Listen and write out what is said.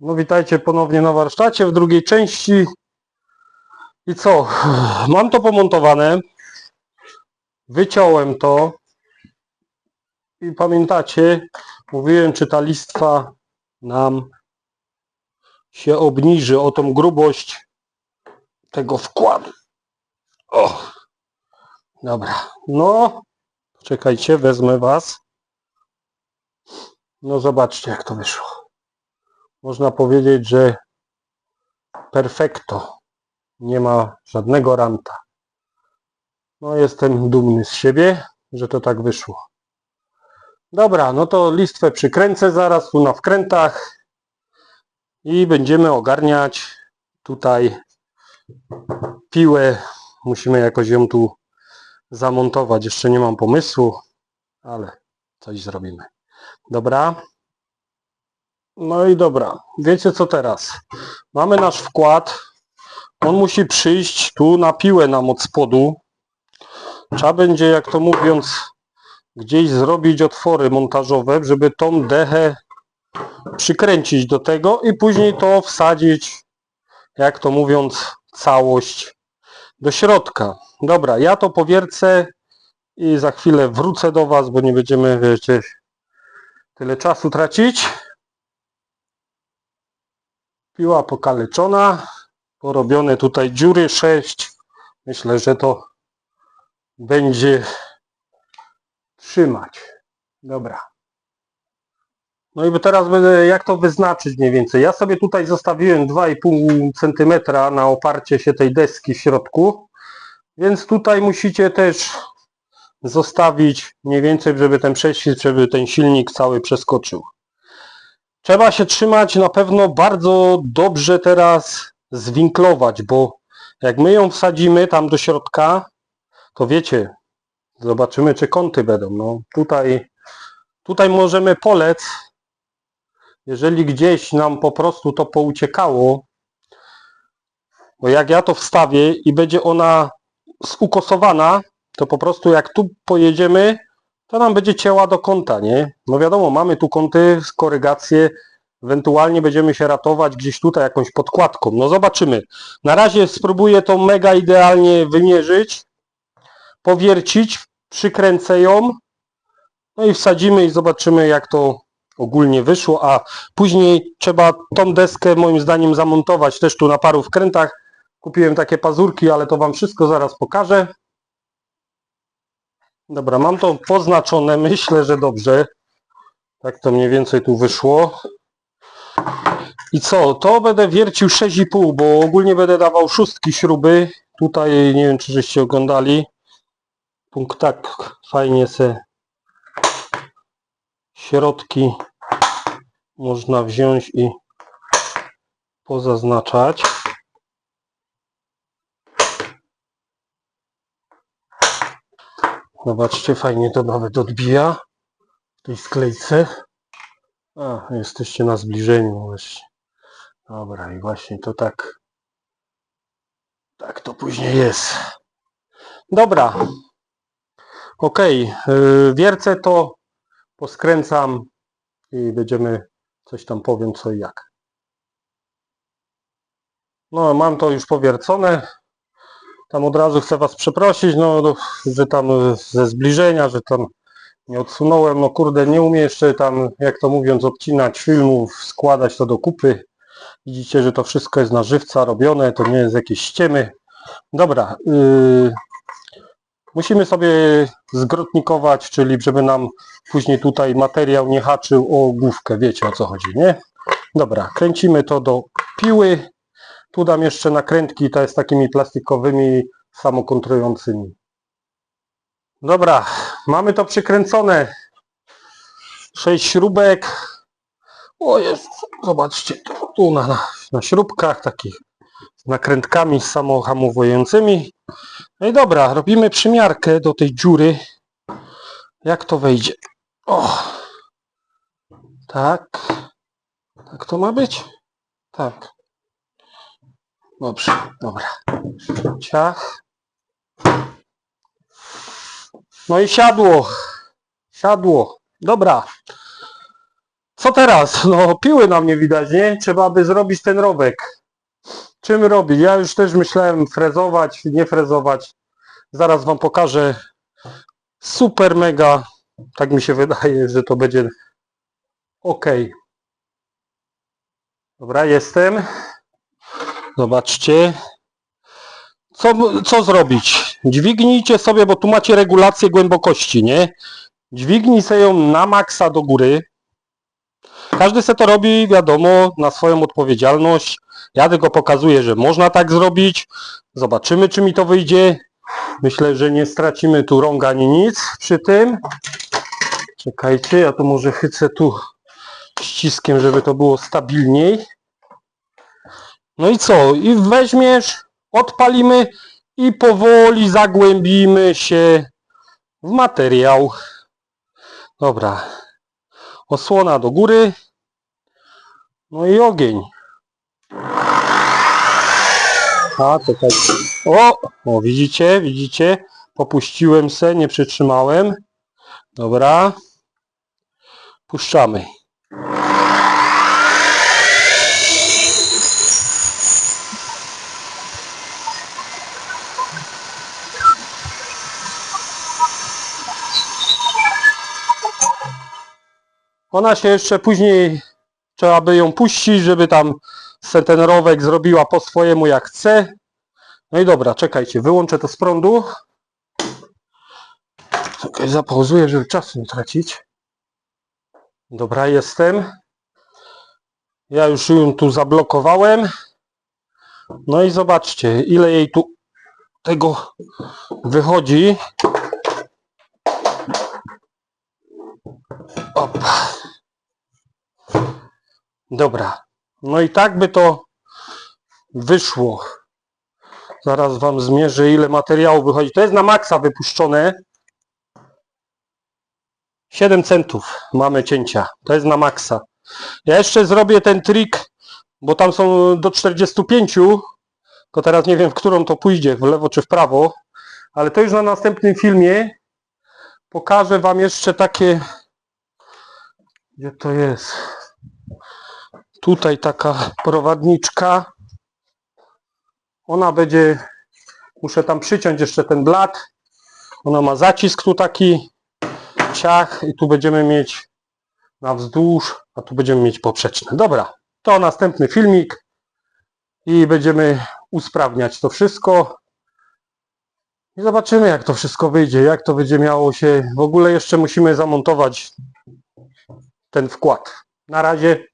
No witajcie ponownie na warsztacie w drugiej części. I co? Mam to pomontowane. Wyciąłem to. I pamiętacie, mówiłem, czy ta listwa nam się obniży o tą grubość tego wkładu. O! Dobra. No, czekajcie, wezmę was. No zobaczcie, jak to wyszło można powiedzieć, że perfekto. Nie ma żadnego ranta. No jestem dumny z siebie, że to tak wyszło. Dobra, no to listwę przykręcę zaraz tu na wkrętach i będziemy ogarniać tutaj piłę. Musimy jakoś ją tu zamontować. Jeszcze nie mam pomysłu, ale coś zrobimy. Dobra. No i dobra, wiecie co teraz? Mamy nasz wkład. On musi przyjść tu na piłę nam od spodu. Trzeba będzie, jak to mówiąc, gdzieś zrobić otwory montażowe, żeby tą dechę przykręcić do tego i później to wsadzić, jak to mówiąc, całość do środka. Dobra, ja to powiercę i za chwilę wrócę do Was, bo nie będziemy, wiecie, tyle czasu tracić. Piła pokaleczona, porobione tutaj dziury 6. Myślę, że to będzie trzymać. Dobra. No i teraz będę, jak to wyznaczyć mniej więcej. Ja sobie tutaj zostawiłem 2,5 cm na oparcie się tej deski w środku, więc tutaj musicie też zostawić mniej więcej, żeby ten prześwit, żeby ten silnik cały przeskoczył. Trzeba się trzymać na pewno bardzo dobrze teraz zwinklować, bo jak my ją wsadzimy tam do środka, to wiecie, zobaczymy czy kąty będą. No tutaj, tutaj możemy polec, jeżeli gdzieś nam po prostu to pouciekało, bo jak ja to wstawię i będzie ona zukosowana, to po prostu jak tu pojedziemy, to nam będzie cięła do kąta, nie? No wiadomo, mamy tu kąty, korygacje, ewentualnie będziemy się ratować gdzieś tutaj jakąś podkładką. No zobaczymy. Na razie spróbuję to mega idealnie wymierzyć, powiercić, przykręcę ją, no i wsadzimy i zobaczymy jak to ogólnie wyszło, a później trzeba tą deskę moim zdaniem zamontować też tu na paru wkrętach. Kupiłem takie pazurki, ale to Wam wszystko zaraz pokażę. Dobra, mam to poznaczone, myślę, że dobrze. Tak to mniej więcej tu wyszło. I co, to będę wiercił 6,5, bo ogólnie będę dawał szóstki śruby. Tutaj, nie wiem czy żeście oglądali. Punkt tak, fajnie se środki można wziąć i pozaznaczać. Zobaczcie, fajnie to nawet odbija w tej sklejce. A, jesteście na zbliżeniu właśnie. Dobra, i właśnie to tak. Tak to później jest. Dobra. Ok, wiercę to, poskręcam i będziemy coś tam powiem co i jak. No, mam to już powiercone. Tam od razu chcę Was przeprosić, no, no, że tam e, ze zbliżenia, że tam nie odsunąłem, no kurde, nie umiem jeszcze tam, jak to mówiąc, odcinać filmów, składać to do kupy. Widzicie, że to wszystko jest na żywca robione, to nie jest jakieś ściemy. Dobra, yy, musimy sobie zgrotnikować, czyli żeby nam później tutaj materiał nie haczył o główkę, wiecie o co chodzi, nie? Dobra, kręcimy to do piły. Tu dam jeszcze nakrętki, to jest takimi plastikowymi, samokontrującymi. Dobra, mamy to przykręcone. 6 śrubek. O jest, zobaczcie, tu, na, na, na śrubkach takich z nakrętkami samohamowującymi. No i dobra, robimy przymiarkę do tej dziury. Jak to wejdzie? O! Tak. Tak to ma być? Tak. Dobrze, dobra. Ciach. No i siadło. Siadło. Dobra. Co teraz? No piły nam nie widać, nie? Trzeba by zrobić ten rowek. Czym robić? Ja już też myślałem frezować, nie frezować. Zaraz wam pokażę. Super mega. Tak mi się wydaje, że to będzie ok. Dobra, jestem. Zobaczcie. Co, co zrobić? Dźwignijcie sobie, bo tu macie regulację głębokości, nie? Dźwignij sobie ją na maksa do góry. Każdy se to robi, wiadomo, na swoją odpowiedzialność. Ja tylko pokazuję, że można tak zrobić. Zobaczymy, czy mi to wyjdzie. Myślę, że nie stracimy tu rąk ani nic przy tym. Czekajcie, ja to może chycę tu ściskiem, żeby to było stabilniej. No i co? I weźmiesz, odpalimy i powoli zagłębimy się w materiał. Dobra. Osłona do góry. No i ogień. A, czekaj. O, o, widzicie, widzicie? Popuściłem se, nie przytrzymałem. Dobra. Puszczamy. Ona się jeszcze później trzeba by ją puścić, żeby tam se ten rowek zrobiła po swojemu jak chce. No i dobra, czekajcie, wyłączę to z prądu. Czekaj, zapauzuję, żeby czasu nie tracić. Dobra, jestem. Ja już ją tu zablokowałem. No i zobaczcie, ile jej tu tego wychodzi. Opa. Dobra. No i tak by to wyszło. Zaraz wam zmierzę ile materiału wychodzi. To jest na maksa wypuszczone. 7 centów mamy cięcia. To jest na maksa. Ja jeszcze zrobię ten trik, bo tam są do 45. Tylko teraz nie wiem, w którą to pójdzie, w lewo czy w prawo. Ale to już na następnym filmie pokażę wam jeszcze takie gdzie to jest? Tutaj taka prowadniczka. Ona będzie, muszę tam przyciąć jeszcze ten blat. Ona ma zacisk tu taki, ciach i tu będziemy mieć na wzdłuż, a tu będziemy mieć poprzeczne. Dobra, to następny filmik i będziemy usprawniać to wszystko. I zobaczymy jak to wszystko wyjdzie, jak to będzie miało się. W ogóle jeszcze musimy zamontować ten wkład. Na razie